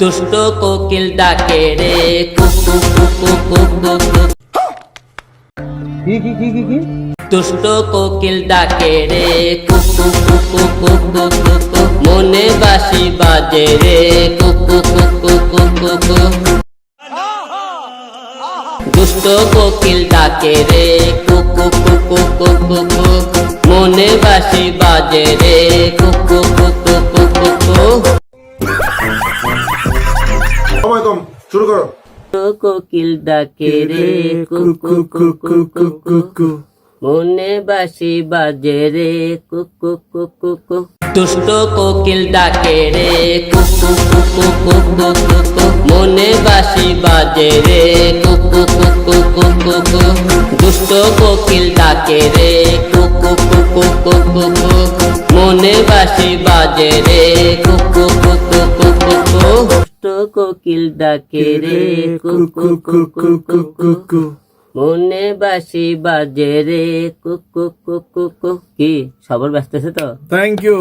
দুষ্ট কোকিল ডাকে রে কুকু কুকু কুকু কি কি কি কি দুষ্ট কোকিল ডাকে রে কুকু কুকু কুকু কুকু মনে বাসি বাজে রে কুকু কুকু কুকু কুকু দুষ্ট কোকিল ডাকে রে কুকু কুকু কুকু কুকু মনে বাসি বাজে রে কোকিল ডাকে রে কুকু কুকু কুকু মনে বাসি বাজে রে কুকু কুকু কুকু দুষ্ট কোকিল ডাকে রে কুকু কুকু কুকু কুকু মনে বাসি বাজে রে কুকু কুকু কুকু কুকু দুষ্ট কোকিল ডাকে রে কুকু কুকু কুকু কুকু মনে বাসি বাজে রে কুকু কুকু কুকু দুষ্ট কোকিল ডাকে রে কুকু কুকু কুকু কু মনে বাসি বাজে রে কুকু কুকু কু কি সবার ব্যস্ত আছে তো থ্যাংক ইউ